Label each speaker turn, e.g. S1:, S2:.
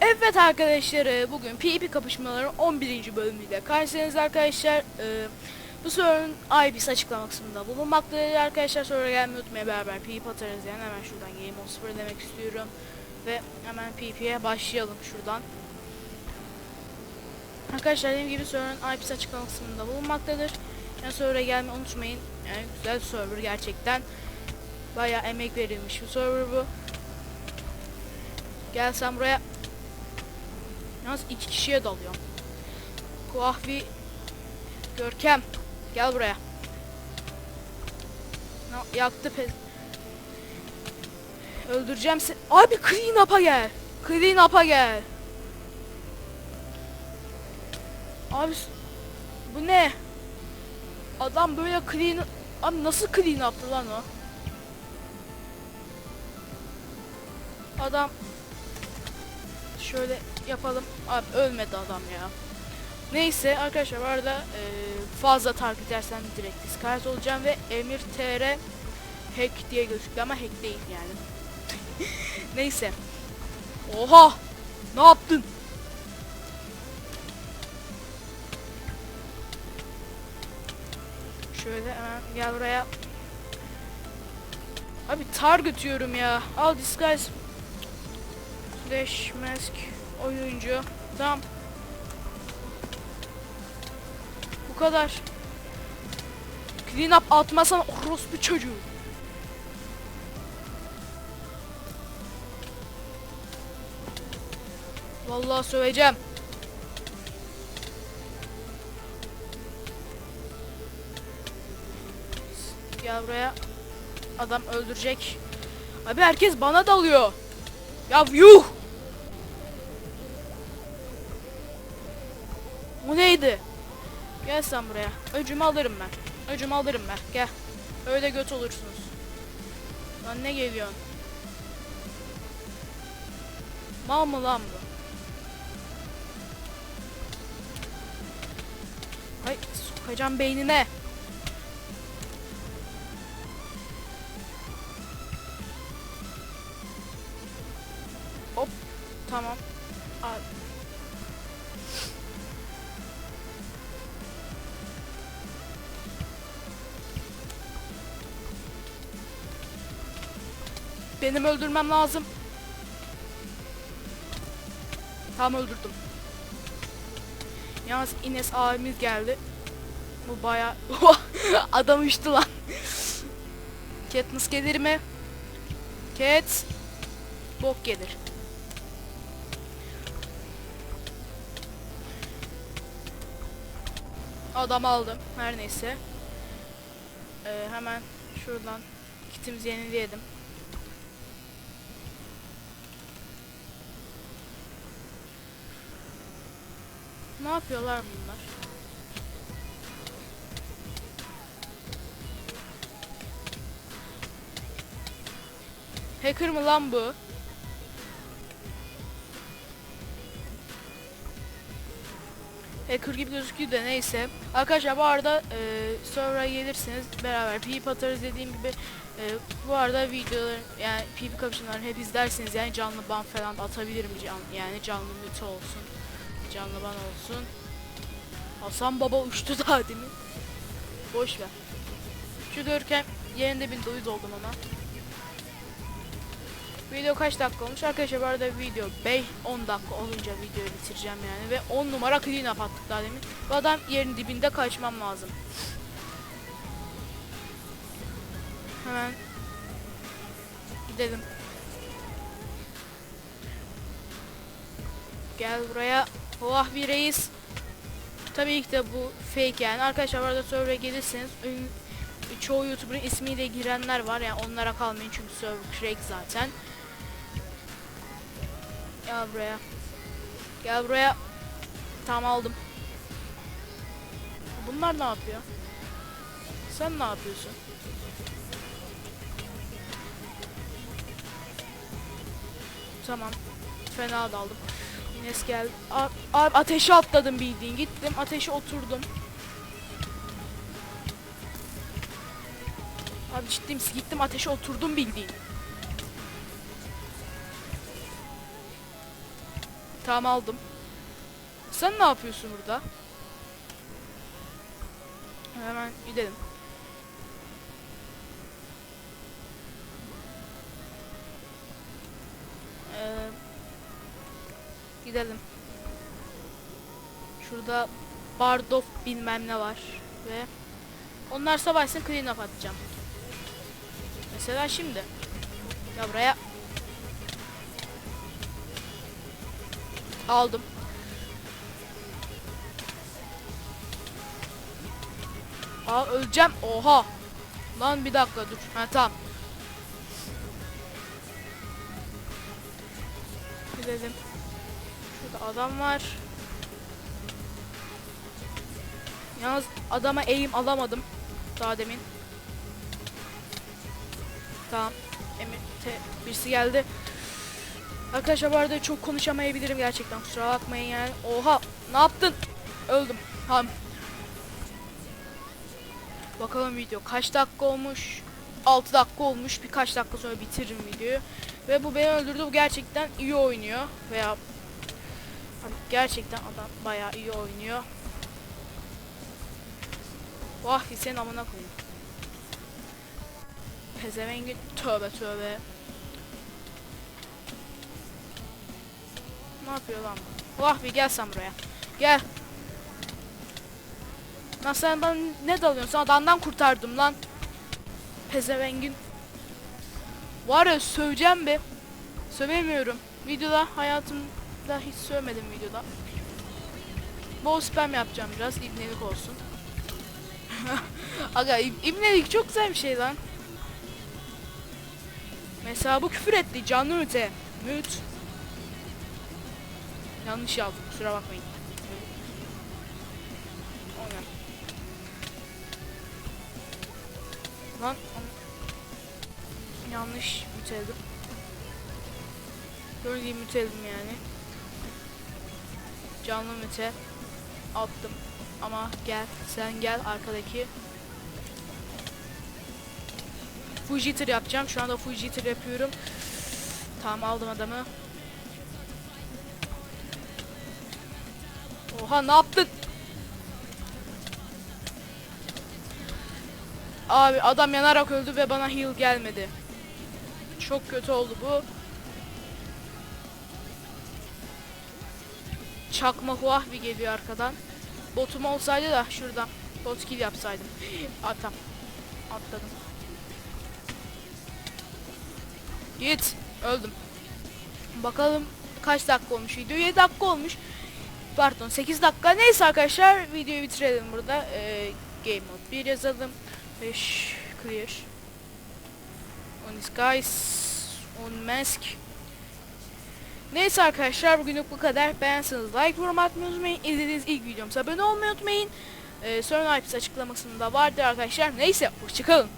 S1: Evet arkadaşlar e, bugün PvP kapışmaların 11. bölümüyle karşınızda arkadaşlar. E, bu sorunun IP'si açıklama kısmında bulunmaktadır arkadaşlar. Sonra gelmeyi unutmayın beraber PvP atarız yani hemen şuradan Game on 0 demek istiyorum. Ve hemen PvP'ye başlayalım şuradan. Arkadaşlar dediğim gibi sorunun IP'si açıklama kısmında bulunmaktadır. Yani sonra gelmeyi unutmayın. Yani güzel bir server gerçekten. Bayağı emek verilmiş bir server bu. Gel sen buraya. Yalnız iki kişiye dalıyorum. Kuahvi Görkem gel buraya. Na- Yaktı pez. Öldüreceğim seni. Abi clean up'a gel. Clean up'a gel. Abi bu ne? Adam böyle clean Abi nasıl clean yaptı lan o? Adam şöyle yapalım. Abi ölmedi adam ya. Neyse arkadaşlar bu arada e, fazla takip edersen direkt discard olacağım ve Emir TR hack diye gözüktü ama hack değil yani. Neyse. Oha! Ne yaptın? Şöyle hemen gel buraya. Abi target diyorum ya. Al disguise. Slash mask oyuncu. Tamam. Bu kadar. Clean up atmasan orospu çocuğu. Vallahi söveceğim. Buraya. Adam öldürecek. Abi herkes bana dalıyor. Ya yuh! Bu neydi? Gel sen buraya. Öcümü alırım ben. Öcümü alırım ben. Gel. Öyle göt olursunuz. Lan ne geliyorsun? Mal mı lan bu? Hay sokacağım beynine. Tamam. Abi. Benim öldürmem lazım. Tam öldürdüm. Yalnız Ines abimiz geldi. Bu baya adam uçtu lan. Katniss gelir mi? Cat bok gelir. Adam aldım. Her neyse. Ee, hemen şuradan kitimizi yenileyelim. Ne yapıyorlar bunlar? Hacker mı lan bu? Hacker gibi gözüküyor da neyse. Arkadaşlar bu arada e, server'a gelirsiniz beraber PvP atarız dediğim gibi. E, bu arada videoları yani PvP kapışmalarını hep izlersiniz. Yani canlı ban falan atabilirim can, yani canlı mütü olsun canlı ban olsun. Hasan baba uçtu daha demin. Boş ver. Şu görkem yerinde bir uyuz oldum ama Video kaç dakika olmuş? Arkadaşlar bu arada video 5 10 dakika olunca videoyu bitireceğim yani ve 10 numara clean up attık daha demin. Bu adam yerin dibinde kaçmam lazım. Hemen gidelim. Gel buraya. Oh bir reis. Tabii ki de bu fake yani. Arkadaşlar bu arada server'a gelirseniz çoğu YouTuber'ın ismiyle girenler var yani onlara kalmayın çünkü server crack zaten. Gel buraya. Gel buraya. Tamam aldım. Bunlar ne yapıyor? Sen ne yapıyorsun? Tamam. Fena da aldım. Nes geldi. Abi ateşe atladım bildiğin. Gittim ateşe oturdum. Abi ciddi? Gittim ateşe oturdum bildiğin. Tamam aldım. Sen ne yapıyorsun burada? Hemen gidelim. Ee, gidelim. Şurada Bardof bilmem ne var ve onlar savaşsın clean up atacağım. Mesela şimdi. Ya buraya aldım. Aa öleceğim. Oha. Lan bir dakika dur. Ha tamam. Gidelim. Şurada adam var. Yalnız adama eğim alamadım. Daha demin. Tamam. Emir birisi geldi. Arkadaşlar bu arada çok konuşamayabilirim gerçekten. Kusura bakmayın yani. Oha. Ne yaptın? Öldüm. Tamam. Bakalım video kaç dakika olmuş? 6 dakika olmuş. Birkaç dakika sonra bitiririm videoyu. Ve bu beni öldürdü. Bu gerçekten iyi oynuyor. Veya Abi gerçekten adam bayağı iyi oynuyor. Vah senin amına koyayım. Pezevengin tövbe tövbe. Ne yapıyor lan? Vah bir gel sen buraya. Gel. Lan sen bana ne dalıyorsun? Adamdan kurtardım lan. Pezevengin. Var ya söveceğim be. Sövemiyorum. Videoda hayatımda hiç sövmedim videoda. Bol spam yapacağım biraz. İbnelik olsun. Aga ib- çok güzel bir şey lan. Mesela bu küfür etti canlı müte. Müt. Yanlış yazdım kusura bakmayın. O ne? Lan an- yanlış müteldim. Gördüğüm müteldim yani. Canlı müte attım. Ama gel sen gel arkadaki Fujitter yapacağım. Şu anda Fujitter yapıyorum. Tamam aldım adamı. Oha ne yaptın? Abi adam yanarak öldü ve bana heal gelmedi. Çok kötü oldu bu. Çakma Huahvi geliyor arkadan. Botum olsaydı da şuradan bot kill yapsaydım. Atam. Atladım. Git. Öldüm. Bakalım kaç dakika olmuş video? 7 dakika olmuş. Pardon 8 dakika. Neyse arkadaşlar videoyu bitirelim burada. Ee, game mode 1 yazalım. 5 clear. On disguise. On mask. Neyse arkadaşlar bugünlük bu kadar. Beğenseniz like, yorum unutmayın. İzlediğiniz ilk videomuza abone olmayı unutmayın. Ee, sonra açıklamasında vardır arkadaşlar. Neyse hoşçakalın.